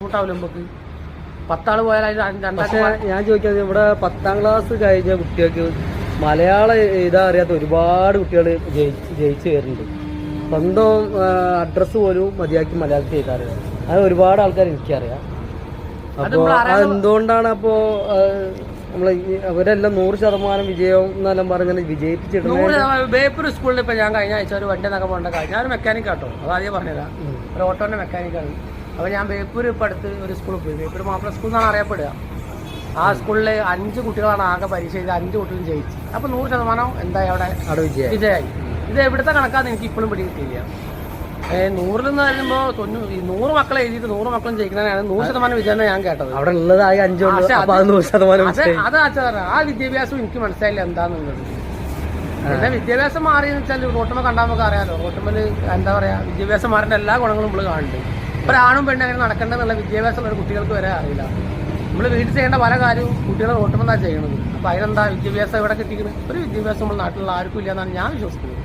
ബുദ്ധിമുട്ടാവില്ല നമുക്ക്? പത്താൾ പോയാൽ പക്ഷെ ഞാൻ ചോദിക്കുന്നത് ഇവിടെ പത്താം ക്ലാസ് കഴിഞ്ഞ കുട്ടികൾക്ക് മലയാളം എഴുതാൻ അറിയാത്ത ഒരുപാട് കുട്ടികൾ ജയിച്ചു കയറുന്നുണ്ട്. സ്വന്തം അഡ്രസ് പോലും മതിയാക്കി മലയാളത്തിൽ എഴുതാറിയാം അത് ഒരുപാട് ആൾക്കാർ എനിക്കറിയാം. അപ്പോ അപ്പോൾ എന്തുകൊണ്ടാണ് അപ്പോ നമ്മളെ അവരെല്ലാം നൂറ് ശതമാനം വിജയം എന്നെല്ലാം പറഞ്ഞാൽ വിജയിപ്പിച്ചിട്ടുണ്ട് ബേപ്പൂർ സ്കൂളിൽ ഇപ്പൊ ഞാൻ കഴിഞ്ഞ ആഴ്ച ഒരു വണ്ടി എന്നൊക്കെ പോകേണ്ട ഞാൻ ഒരു മെക്കാനിക് ആട്ടോ അത് ആദ്യം പറഞ്ഞുതരാം ഒരു ഓട്ടോന്റെ മെക്കാനിക്കാണ് അപ്പൊ ഞാൻ ബേപ്പൂർ ഇപ്പൊ അടുത്ത് ഒരു സ്കൂളിൽ പോയി. ബേപ്പൂർ മാപ്പിള സ്കൂൾ എന്നാണ് അറിയപ്പെടുക. ആ സ്കൂളിൽ അഞ്ച് കുട്ടികളാണ് ആകെ പരീക്ഷ ചെയ്ത് അഞ്ച് കുട്ടികളും ജയിച്ചു. അപ്പോൾ നൂറ് ശതമാനം എന്തായി അവിടെ? അവിടെ വിജയം വിജയമായി. ഇത് എവിടുത്തെ കണക്കാന്ന് എനിക്ക് ഇപ്പോഴും പിടികിട്ടില്ല നൂറിൽ നിന്ന് പറയുമ്പോൾ തൊണ്ണൂറ് ഈ നൂറ് മക്കളെ എഴുതിയിട്ട് നൂറ് മക്കളും ജയിക്കുന്നതാണ് നൂറ് ശതമാനം വിജയം ഞാൻ കേട്ടത്. അവിടെ ഉള്ളതായി അത് അത് അച്ഛൻ ആ വിദ്യാഭ്യാസം എനിക്ക് മനസ്സിലായില്ല എന്താന്നുള്ളത്. പിന്നെ വിദ്യാഭ്യാസം മാറിയെന്ന് വെച്ചാൽ റോട്ടുമ്പോൾ കണ്ടാൽ നമുക്ക് അറിയാലോ. റോട്ടുമ്പോൾ എന്താ പറയാ വിദ്യാഭ്യാസം മാറിന്റെ എല്ലാ ഗുണങ്ങളും നമ്മൾ കാണുന്നുണ്ട്. ഒരാണും പെണ്ണും അങ്ങനെ നടക്കേണ്ടതെന്നുള്ള വിദ്യാഭ്യാസം ഉള്ള കുട്ടികൾക്ക് വരെ അറിയില്ല. നമ്മൾ വീട്ടിൽ ചെയ്യേണ്ട പല കാര്യവും കുട്ടികളെ റോട്ടുമ്പോൾ ചെയ്യണത്. അപ്പം അതിനെന്താ വിദ്യാഭ്യാസം എവിടെ കിട്ടിക്കുന്നത് ഒരു വിദ്യാഭ്യാസം നമ്മൾ നാട്ടിലുള്ള ആർക്കും ഇല്ല എന്നാണ് ഞാൻ വിശ്വസിക്കുന്നത്.